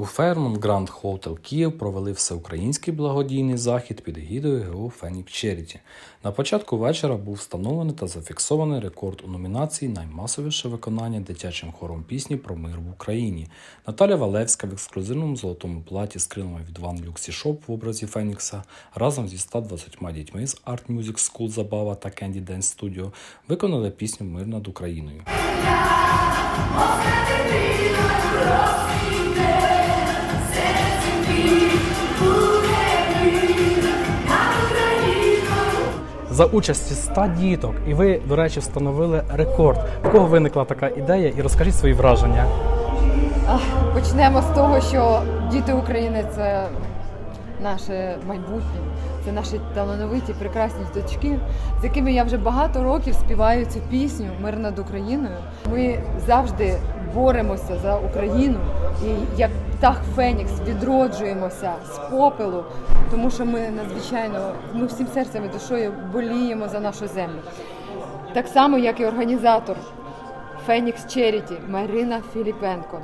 У Fairmont Grand Hotel Київ провели всеукраїнський благодійний захід під егідою ГО Фенік Черіті. На початку вечора був встановлений та зафіксований рекорд у номінації Наймасовіше виконання дитячим хором пісні про мир в Україні. Наталя Валевська в ексклюзивному золотому платі з крилами від One Luxy Shop в образі Фенікса разом зі 120 дітьми з Art Music School Забава та Candy Dance Studio виконали пісню Мир над Україною. За участі 100 діток, і ви, до речі, встановили рекорд. У кого виникла така ідея? І розкажіть свої враження. Почнемо з того, що діти України це наше майбутнє, це наші талановиті, прекрасні дочки, з якими я вже багато років співаю цю пісню Мир над Україною. Ми завжди боремося за Україну і як птах Фенікс відроджуємося з попелу, тому що ми надзвичайно ми всім серцем і душою боліємо за нашу землю. Так само, як і організатор Фенікс Черіті Марина Філіпенко,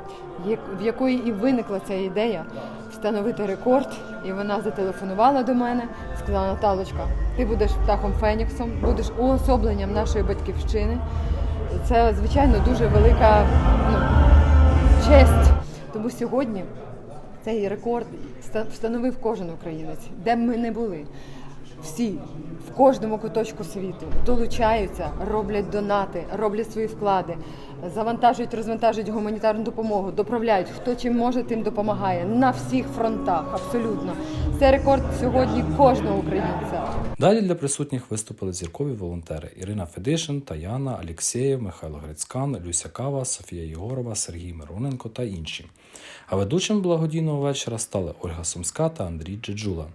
в якої і виникла ця ідея встановити рекорд. І вона зателефонувала до мене, сказала Наталочка, ти будеш птахом Феніксом, будеш уособленням нашої батьківщини. Це, звичайно, дуже велика ну, честь. Тому сьогодні цей рекорд ста- встановив кожен українець, де б ми не були. Всі в кожному куточку світу долучаються, роблять донати, роблять свої вклади, завантажують, розвантажують гуманітарну допомогу, доправляють. Хто чим може, тим допомагає на всіх фронтах. Абсолютно це рекорд сьогодні кожного українця. Далі для присутніх виступили зіркові волонтери Ірина Федишин, Таяна, Алєксєєв, Михайло Грицькан, Люся Кава, Софія Єгорова, Сергій Мироненко та інші. А ведучим благодійного вечора стали Ольга Сумська та Андрій Джеджула.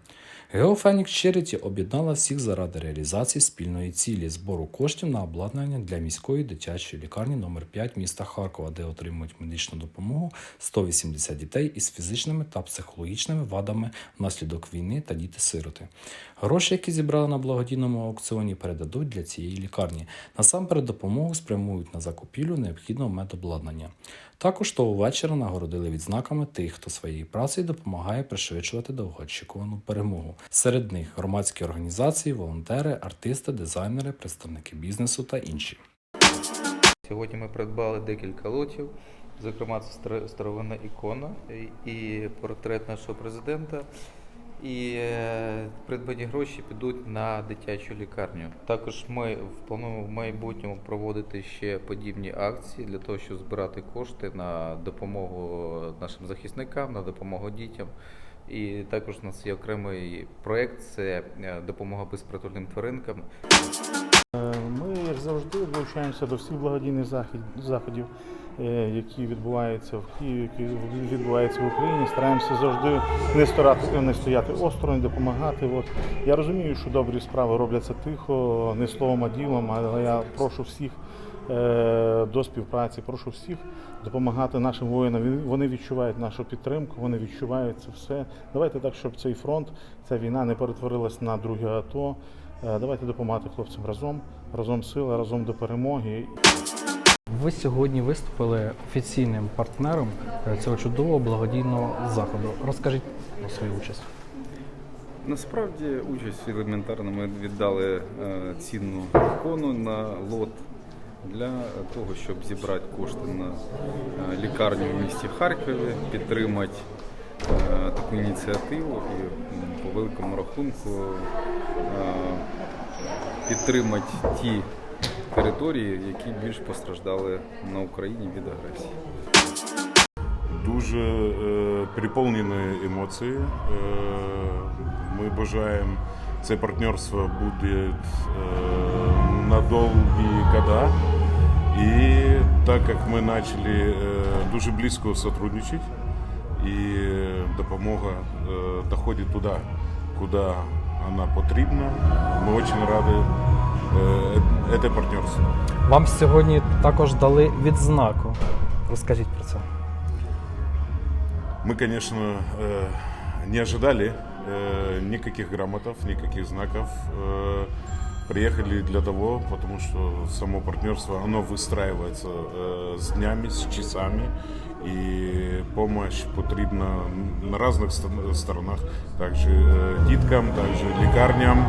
Геофенік Черіті об'єднала всіх заради реалізації спільної цілі збору коштів на обладнання для міської дитячої лікарні номер 5 міста Харкова, де отримують медичну допомогу 180 дітей із фізичними та психологічними вадами внаслідок війни та діти-сироти. Гроші, які зібрали на благодійному аукціоні, передадуть для цієї лікарні. Насамперед допомогу спрямують на закупівлю необхідного медобладнання. Також того вечора нагородили відзнаками тих, хто своєю працею допомагає пришвидшувати довгоочікувану перемогу. Серед них громадські організації, волонтери, артисти, дизайнери, представники бізнесу та інші. Сьогодні ми придбали декілька лотів. Зокрема, це стар- старовинна ікона і портрет нашого президента. І е, придбані гроші підуть на дитячу лікарню. Також ми плануємо в майбутньому проводити ще подібні акції для того, щоб збирати кошти на допомогу нашим захисникам, на допомогу дітям. І також у нас є окремий проєкт це е, допомога безпритульним тваринкам. Ми, як завжди, долучаємося до всіх благодійних заходів, е, які відбуваються в Києві, які відбуваються в Україні. Стараємося завжди не стояти, не стояти осторонь, допомагати. От. Я розумію, що добрі справи робляться тихо, не словом, а ділом, але я прошу всіх е, до співпраці, прошу всіх допомагати нашим воїнам. Вони відчувають нашу підтримку, вони відчувають це все. Давайте так, щоб цей фронт, ця війна не перетворилась на друге АТО. Е, Давайте допомагати хлопцям разом, разом сила, разом до перемоги. Ви сьогодні виступили офіційним партнером е, цього чудового благодійного заходу. Розкажіть про свою участь. Насправді участь елементарно ми віддали е, цінну ікону на лот для того, щоб зібрати кошти на е, лікарню в місті Харкові, підтримати таку ініціативу і по великому рахунку підтримати ті території, які більш постраждали на Україні від агресії. дуже е, переповнені емоції. Е, ми бажаємо це партнерство буде е, на довгі года. І так як ми почали е, дуже близько сотрудничати, і допомога е, доходить туди, куди вона потрібна, ми дуже раді це партнерство. Вам сьогодні також дали відзнаку. Розкажіть про це. Мы, конечно, э, не ожидали э, никаких грамотов, никаких знаков. Э, приехали для того, потому что само партнерство, оно выстраивается э, с днями, с часами, и помощь потрібна на разных ста- сторонах, также э, диткам, также лекарням,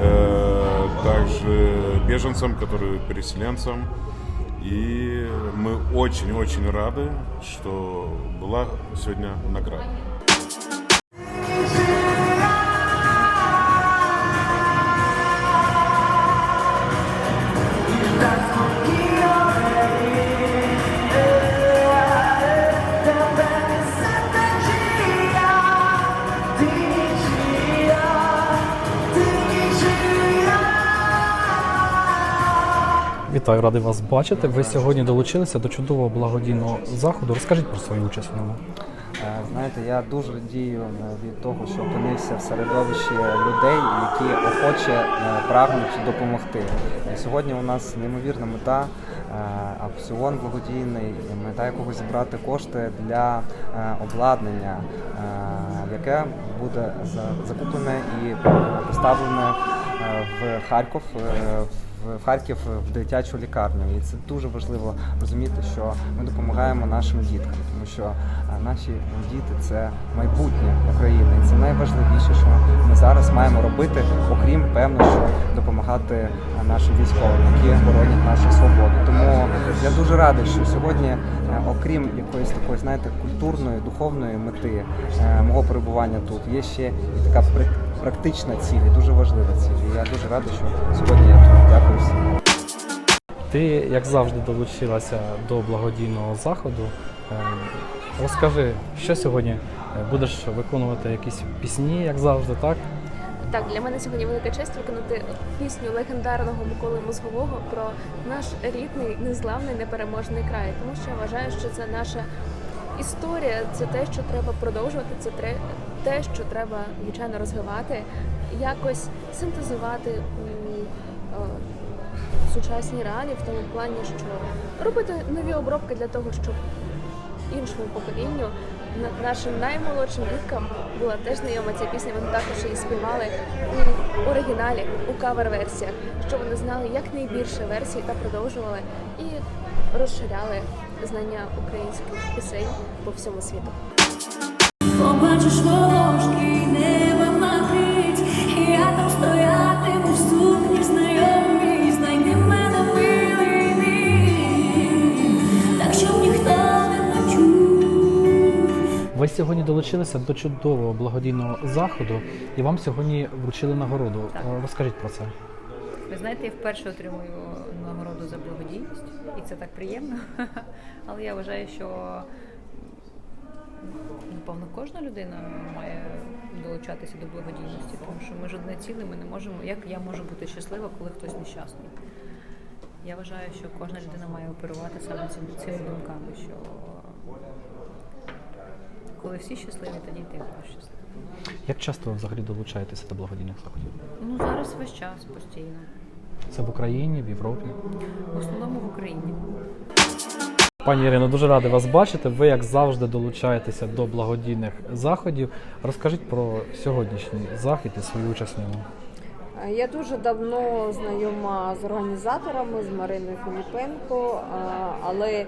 э, также беженцам, которые переселенцам. И мы очень-очень рады, что была сегодня награда. Вітаю, радий вас бачити. Ви сьогодні долучилися до чудового благодійного заходу. Розкажіть про свою участь в ньому. Е, Знаєте, я дуже радію е, від того, що опинився в середовищі людей, які охоче е, прагнуть допомогти. Сьогодні у нас неймовірна мета, аукціон благодійний, мета якого зібрати кошти для обладнання, яке буде закуплене і поставлене в Харків. Е, в Харків в дитячу лікарню. І це дуже важливо розуміти, що ми допомагаємо нашим діткам, тому що наші діти це майбутнє України. І це найважливіше, що ми зараз маємо робити, окрім певно, що допомагати нашим військовим, які боронять нашу свободу. Тому я дуже радий, що сьогодні, е, окрім якоїсь такої, знаєте, культурної, духовної мети е, мого перебування тут, є ще і така практична ціль, і дуже важлива ціль. І я дуже радий, що сьогодні я тут. Дякую всім. Ти, як завжди, долучилася до благодійного заходу. Е, Розкажи, що сьогодні Е, будеш виконувати якісь пісні, як завжди, так? Так, для мене сьогодні велика честь виконати пісню легендарного Миколи Мозгового про наш рідний, незламний, непереможний край. Тому що я вважаю, що це наша історія, це те, що треба продовжувати, це тре- те, що треба звичайно розвивати, якось синтезувати у е, сучасній реалії в тому плані, що робити нові обробки для того, щоб іншому поколінню, на- нашим наймолодшим діткам була теж знайома ця пісня. Вони також її співали у оригіналі, у кавер-версіях, щоб вони знали якнайбільше версій та продовжували і розширяли знання українських пісень по всьому світу. Побачиш волошки, небо накрить, і я там стоятиму в сукні знайомій, знайди мене милий мій, так щоб ніхто не почув. Ви сьогодні долучилися до чудового благодійного заходу, і вам сьогодні вручили нагороду. Е, Розкажіть про це. Ви знаєте, я вперше отримую нагороду за благодійність, і це так приємно. Але я вважаю, що напевно кожна людина має долучатися до благодійності, тому що ми ж одне ціле, ми не можемо. Як я можу бути щаслива, коли хтось нещасний? Я вважаю, що кожна людина має оперувати саме цими, думками, що коли всі щасливі, тоді ти будеш щасливий. Як часто ви взагалі долучаєтеся до благодійних заходів? Ну зараз весь час постійно. Це в Україні, в Європі? В основному в Україні. Пані Ірино, дуже радий вас бачити. Ви, як завжди, долучаєтеся до благодійних заходів. Розкажіть про сьогоднішній захід і свою участь в ньому. Я дуже давно знайома з організаторами, з Мариною Філіпенко, але е,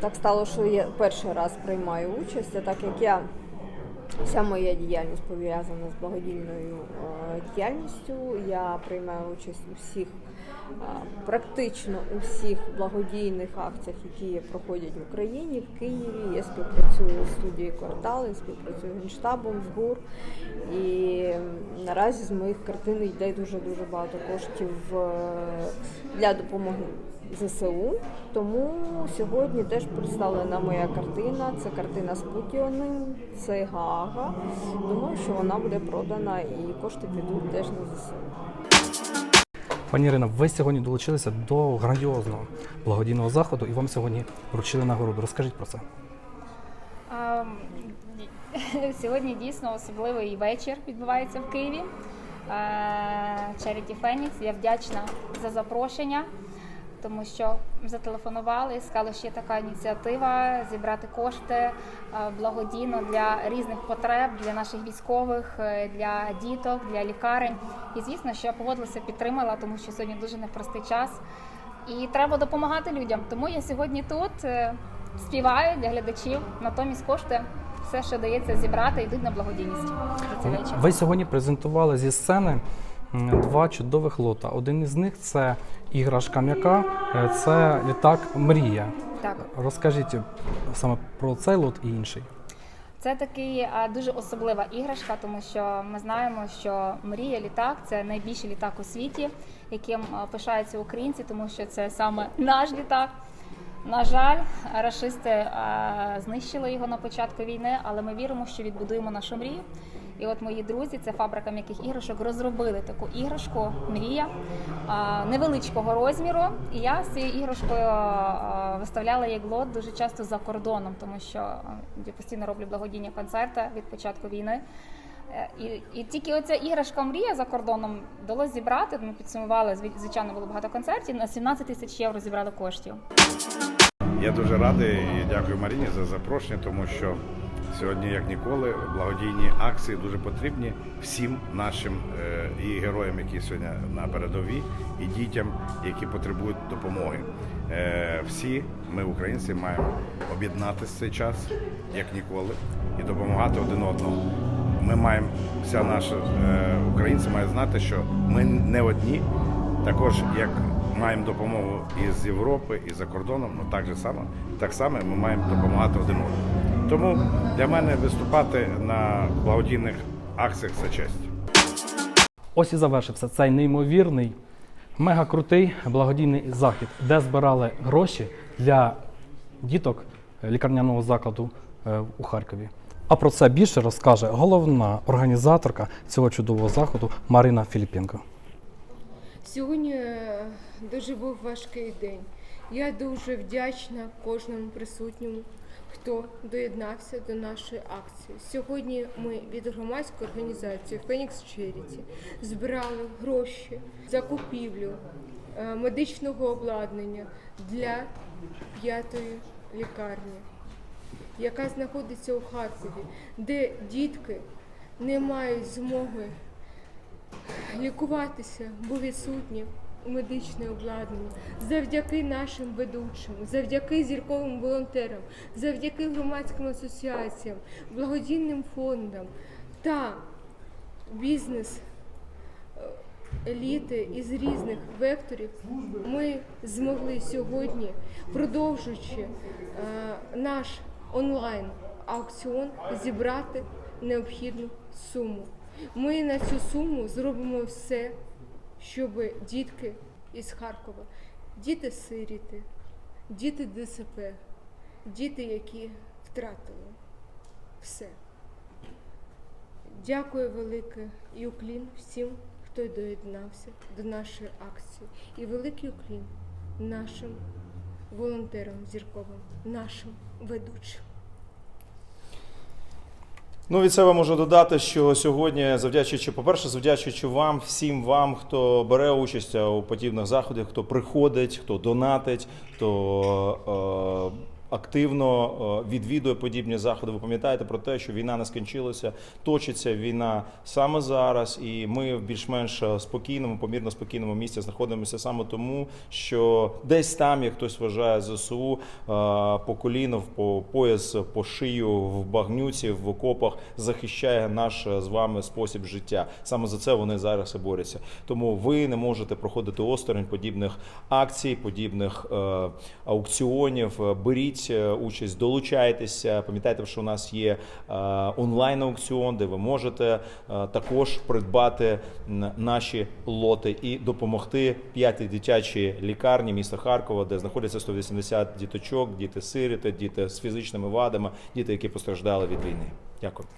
так стало, що я перший раз приймаю участь, так як я вся моя діяльність пов'язана з благодійною е, діяльністю, я приймаю участь у всіх. Е, Практично у всіх благодійних акціях, які проходять в Україні, в Києві. Я співпрацюю з студією квартали, співпрацюю з генштабом, з ГУР. І наразі з моїх картин йде дуже дуже багато коштів е, для допомоги ЗСУ. Тому сьогодні теж представлена моя картина. Це картина з Путіоним, це Гаага. Думаю, що вона буде продана і кошти підуть теж на ЗСУ. Пані Ірина, ви сьогодні долучилися до грандіозного благодійного заходу і вам сьогодні вручили нагороду. Розкажіть про це. Сьогодні дійсно особливий вечір відбувається в Києві. Charity Phoenix. Я вдячна за запрошення. Тому що зателефонували, сказали, що є така ініціатива зібрати кошти е, благодійно для різних потреб, для наших військових, е, для діток, для лікарень. І звісно, що я погодилася, підтримала, тому що сьогодні дуже непростий час. І треба допомагати людям. Тому я сьогодні тут е, співаю для глядачів. Натомість кошти все, що дається зібрати, йдуть на благодійність. Ви сьогодні презентували зі сцени два чудових лота. Один із них це іграшка м'яка, е, це літак Мрія. Так. Розкажіть саме про цей лот і інший. Це такий дуже особлива іграшка, тому що ми знаємо, що мрія літак це найбільший літак у світі, яким пишаються українці, тому що це саме наш літак. На жаль, рашисти знищили його на початку війни, але ми віримо, що відбудуємо нашу мрію. І от мої друзі, це фабрика м'яких іграшок, розробили таку іграшку Мрія невеличкого розміру. І я з цією іграшкою виставляла як лот дуже часто за кордоном, тому що я постійно роблю благодійні концерти від початку війни. Е, І, і тільки оця іграшка мрія за кордоном вдалося зібрати. Ми підсумували, звичайно, було багато концертів. На 17 тисяч євро зібрали коштів. Я дуже радий і дякую Маріні за запрошення, тому що сьогодні, як ніколи, благодійні акції дуже потрібні всім нашим е, і героям, які сьогодні на передовій, і дітям, які потребують допомоги. Е, Всі ми, українці, маємо об'єднатися цей час, як ніколи, і допомагати один одному. Ми маємо, вся наша е, українці мають знати, що ми не одні. Також як маємо допомогу із Європи і за кордоном, ну так же само, так само ми маємо допомагати один одному. Тому для мене виступати на благодійних акціях це честь. Ось і завершився цей неймовірний, мега крутий благодійний захід, де збирали гроші для діток лікарняного закладу е, у Харкові. А про це більше розкаже головна організаторка цього чудового заходу Марина Філіпенко. Сьогодні е, дуже був важкий день. Я дуже вдячна кожному присутньому, хто доєднався до нашої акції. Сьогодні ми від громадської організації Phoenix Charity збирали гроші за купівлю е, медичного обладнання для п'ятої лікарні, яка знаходиться у Харкові, де дітки не мають змоги лікуватися, бо відсутнє медичне обладнання. Завдяки нашим ведучим, завдяки зірковим волонтерам, завдяки громадським асоціаціям, благодійним фондам та бізнес е, еліти із різних векторів ми змогли сьогодні, продовжуючи е, наш онлайн аукціон, зібрати необхідну суму. Ми на цю суму зробимо все, щоб дітки із Харкова, діти сиріти, діти ДСП, діти, які втратили все. Дякую велике і уклін всім, хто доєднався до нашої акції. І великий уклін нашим волонтерам зірковим, нашим ведучим. Ну, від себе можу додати, що сьогодні, завдячуючи, по-перше, завдячуючи вам, всім вам, хто бере участь у подібних заходах, хто приходить, хто донатить, хто е, активно е, відвідує подібні заходи. Ви пам'ятаєте про те, що війна не скінчилася, точиться війна саме зараз, і ми в більш-менш спокійному, помірно спокійному місці знаходимося саме тому, що десь там, як хтось вважає ЗСУ, е, по коліно, по пояс, по шию в багнюці, в окопах захищає наш е, з вами спосіб життя. Саме за це вони зараз і борються. Тому ви не можете проходити осторонь подібних акцій, подібних е, аукціонів. Е, Беріть е, участь, долучайтеся. Пам'ятайте, що у нас є е, онлайн аукціон, де ви можете е, також придбати наші лоти і допомогти п'ятій дитячій лікарні міста Харкова, де знаходяться 180 діточок, діти сиріти, діти з фізичними вадами, діти, які постраждали від війни. Дякую.